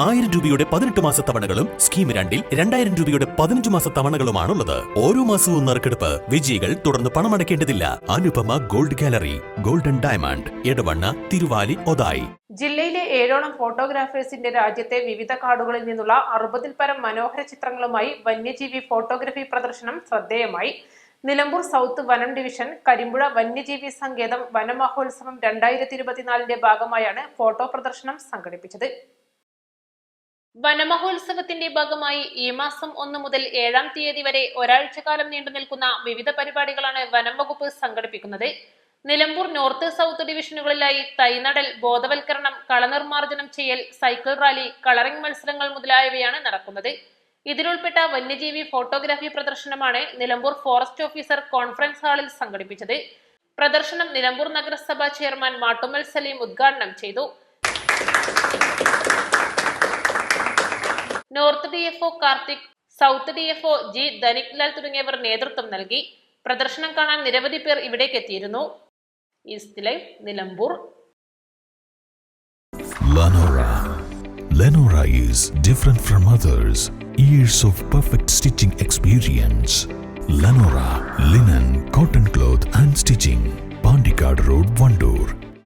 ആയിരം രൂപയുടെ പതിനെട്ട് മാസ തവണകളും സ്കീം രണ്ടിൽ രണ്ടായിരം രൂപയുടെ പതിനഞ്ച് മാസ തവണകളുമാണുള്ളത്. ഓരോ മാസവും നറുക്കെടുപ്പ് വിജയികൾ തുടർന്ന് പണമടയ്ക്കേണ്ടതില്ല. Anupama gold gallery golden diamond Edavanna Thiruvali Othayi. ജില്ലയിലെ ഏഴോളം ഫോട്ടോഗ്രാഫേഴ്സിന്റെ രാജ്യത്തെ വിവിധ കാടുകളിൽ നിന്നുള്ള അറുപതിൽ പരം മനോഹര ചിത്രങ്ങളുമായി വന്യജീവി ഫോട്ടോഗ്രഫി പ്രദർശനം ശ്രദ്ധേയമായി. നിലമ്പൂർ സൗത്ത് വനം ഡിവിഷൻ കരിമ്പുഴ വന്യജീവി സങ്കേതം വനമഹോത്സവം രണ്ടായിരത്തി ഇരുപത്തിനാലിന്റെ ഭാഗമായാണ് ഫോട്ടോ പ്രദർശനം സംഘടിപ്പിച്ചത്. വനമഹോത്സവത്തിന്റെ ഭാഗമായി ഈ മാസം ഒന്ന് മുതൽ ഏഴാം തീയതി വരെ ഒരാഴ്ചക്കാലം നീണ്ടു നിൽക്കുന്ന വിവിധ പരിപാടികളാണ് വനം വകുപ്പ് സംഘടിപ്പിക്കുന്നത്. നിലമ്പൂർ നോർത്ത് സൗത്ത് ഡിവിഷനുകളിലായി തൈനടൽ ബോധവൽക്കരണം കളനിർമാർജനം ചെയ്യൽ സൈക്കിൾ റാലി കളറിംഗ് മത്സരങ്ങൾ മുതലായവയാണ് നടക്കുന്നത്. ഇതിലുൾപ്പെട്ട വന്യജീവി ഫോട്ടോഗ്രാഫി പ്രദർശനമാണ് നിലമ്പൂർ ഫോറസ്റ്റ് ഓഫീസർ കോൺഫറൻസ് ഹാളിൽ സംഘടിപ്പിച്ചത്. പ്രദർശനം നിലമ്പൂർ നഗരസഭാ ചെയർമാൻ മാട്ടുമൽ സലീം ഉദ്ഘാടനം ചെയ്തു. North D F O Karthik south D F O G Dhaniklal തുടങ്ങിയവർ നേതൃത്വം നൽകി പ്രദർശനം കാണാൻ നിരവധി പേർ ഇവിടേക്ക് എത്തിയിരുന്നു east Nilambur. Lenora is different from others. Years of perfect stitching experience. Lenora linen, cotton cloth and stitching. Pandikad Road, Vandoor.